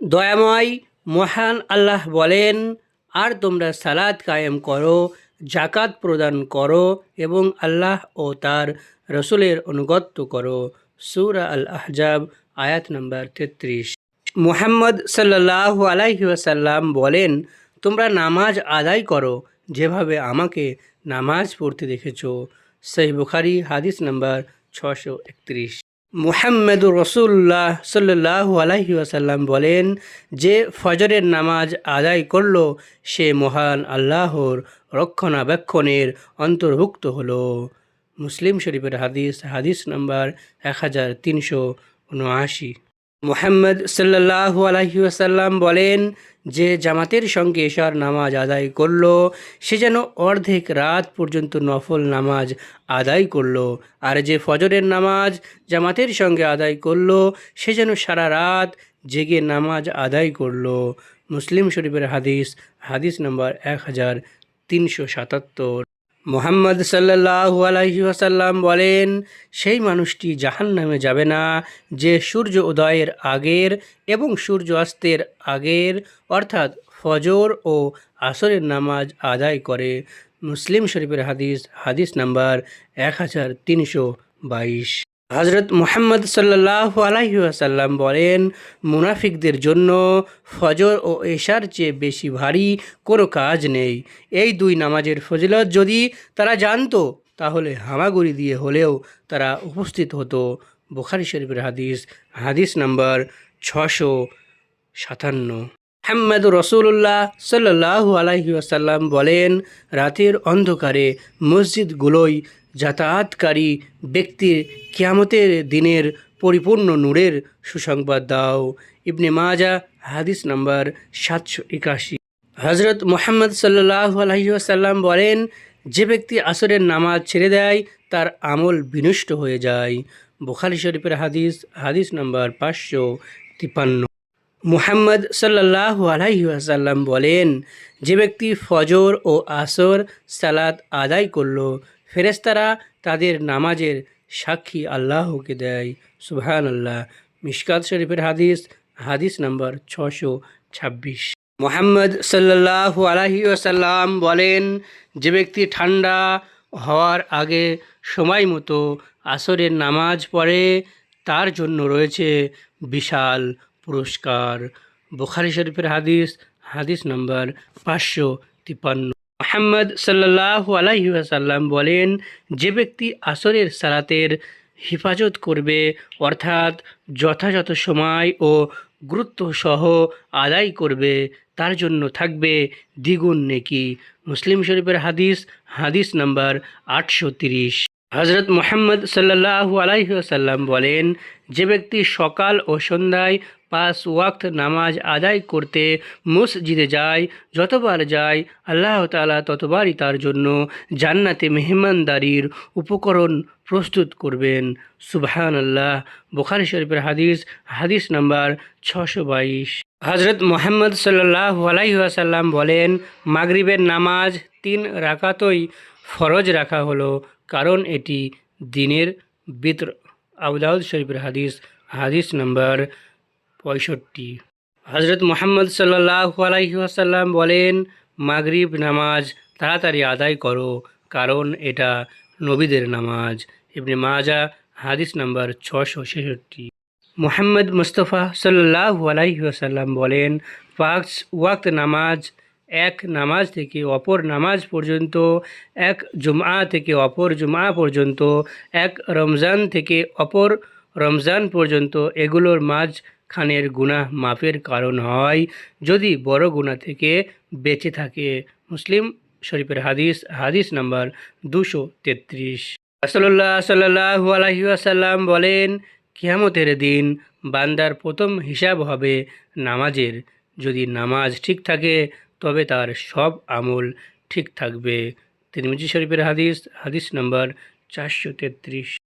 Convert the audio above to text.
দয়াময়, মহান আল্লাহ বলেন, আর তোমরা সালাদ কায়েম করো জাকাত প্রদান করো এবং আল্লাহ ও তার রসুলের অনুগত্য করো। সুরা আল আহজাব আয়াত নম্বর তেত্রিশ। মুহাম্মদ সাল্লাহ আলাইহি ওয়াসাল্লাম বলেন, তোমরা নামাজ আদায় করো, যেভাবে আমাকে নামাজ পড়তে দেখেছ। সেই বুখারি, হাদিস নাম্বার ছশো একত্রিশ। মুহাম্মদুর রসুল্লাহ সাল্লাহ আলাইহি আসাল্লাম বলেন, যে ফজরের নামাজ আদায় করল, সে মহান আল্লাহর রক্ষণাবেক্ষণের অন্তর্ভুক্ত হলো। মুসলিম শরীফের হাদিস হাদিস নাম্বার এক হাজার তিনশো উনআশি। মোহাম্মদ সাল্লাহ আলহি আসাল্লাম বলেন যে জামাতের সঙ্গে এশার নামাজ আদায় করল, সে যেন অর্ধেক রাত পর্যন্ত নফল নামাজ আদায় করল। আর যে ফজরের নামাজ জামাতের সঙ্গে আদায় করল, সে যেন সারা রাত জেগে নামাজ আদায় করল। মুসলিম শরীফের হাদিস হাদিস নম্বর এক হাজার তিনশো সাতাত্তর। মোহাম্মদ সাল্লাহু আলহি আসাল্লাম বলেন, সেই মানুষটি জাহান নামে যাবে না যে সূর্য উদয়ের আগের এবং সূর্য অস্তের আগের, অর্থাৎ ফজর ও আসরের নামাজ আদায় করে। মুসলিম শরীফের হাদিস হাদিস নাম্বার এক হাজার তিনশো বাইশ। হজরত মুহাম্মদ সাল্লাহ আলাইহি আসাল্লাম বলেন, মুনাফিকদের জন্য ফজর ও এশার চেয়ে বেশি ভারী কোনো কাজ নেই। এই দুই নামাজের ফজিলত যদি তারা জানতো, তাহলে হামাগুড়ি দিয়ে হলেও তারা উপস্থিত হতো। বুখারি শরীফের হাদিস হাদিস নাম্বার ছশো সাতান্ন। মোহাম্মদ রসুল্লাহ সাল্লাহ আলাইহি আসাল্লাম বলেন, রাতের অন্ধকারে মসজিদগুলোই যাতায়াতকারী ব্যক্তির কিয়ামতের দিনের পরিপূর্ণ নূরের সুসংবাদ দাও। ইবনে মাজা হাদিস নাম্বার সাতশো একাশি। হজরত মোহাম্মদ সাল্লাহ আলহিউসাল্লাম বলেন, যে ব্যক্তি আসরের নামাজ ছেড়ে দেয়, তার আমল বিনষ্ট হয়ে যায়। বুখারি শরীফের হাদিস হাদিস নাম্বার পাঁচশো তিপান্ন মুহাম্মদ সাল্লাহ আলাইসাল্লাম বলেন, যে ব্যক্তি ফজর ও আসর সালাত আদায় করল ফেরেস্তারা তাদের নামাজের সাক্ষী আল্লাহকে দেয়। সুবহান আল্লাহ মিশকাত শরীফের হাদিস হাদিস নাম্বার ছশো ছাব্বিশ। মোহাম্মদ সাল্লাহ আলাহি আসাল্লাম বলেন, যে ব্যক্তি ঠান্ডা হওয়ার আগে সময় মতো আসরের নামাজ পড়ে, তার জন্য রয়েছে বিশাল পুরস্কার। বুখারি শরীফের হাদিস হাদিস নাম্বার পাঁচশো তিপ্পান্ন মোহাম্মদ সাল্লাহ আলাইসাল্লাম বলেন, যে ব্যক্তি আসরের সালাতের হেফাজত করবে, অর্থাৎ যথাযথ সময় ও গুরুত্ব সহ আদায় করবে, তার জন্য থাকবে দ্বিগুণ নেকি। মুসলিম শরীফের হাদিস হাদিস নাম্বার আটশো তিরিশ। হজরত মোহাম্মদ সাল্লাহ আলাইসাল্লাম বলেন, যে ব্যক্তি সকাল ও সন্ধ্যায় পাঁচ ওয়াক্ত নামাজ আদায় করতে মসজিদে যায়, যতবার যায়, আল্লাহ তালা ততবারই তার জন্য জান্নাতে মেহমানদারির উপকরণ প্রস্তুত করবেন। সুবহান আল্লাহ বুখারি শরীফের হাদিস হাদিস নাম্বার ছশো বাইশ। হজরত মোহাম্মদ সাল্লাহ আলাইসাল্লাম বলেন, মাগরিবের নামাজ তিন রাকাতই ফরজ রাখা হলো। কারণ এটি দিনের বিতর, আবুদাউদ শরীফের হাদিস হাদিস নাম্বার পঁয়ষট্টি। হজরত মোহাম্মদ সাল্লাহ আলাইসাল্লাম বলেন, মাগরিব নামাজ তাড়াতাড়ি আদায় করো, কারণ এটা নবীদের নামাজ। ইবনে মাজা হাদিস নাম্বার ছশো ছেষট্টি। মোহাম্মদ মুস্তফা সাল্লাহ আলাইসাল্লাম বলেন, পাঁচ ওয়াক্ত নামাজ এক নামাজ থেকে অপর নামাজ পর্যন্ত, এক জুমা থেকে অপর জুমা পর্যন্ত, এক রমজান থেকে অপর রমজান পর্যন্ত এগুলোর মাঝখানের গুনাহ মাফের কারণ হয় যদি বড় গুণা থেকে বেঁচে থাকে। মুসলিম শরীফের হাদিস হাদিস নাম্বার দুশো তেত্রিশ। রাসল্লাহ সাল্লাহ আলহিউসাল্লাম বলেন, কিয়ামতের দিন বান্দার প্রথম হিসাব হবে নামাজের। যদি নামাজ ঠিক থাকে তবে তার সব আমল ঠিক থাকবে। তিরমিজি শরীফের হাদিস হাদিস নম্বর চারশো তেত্রিশ।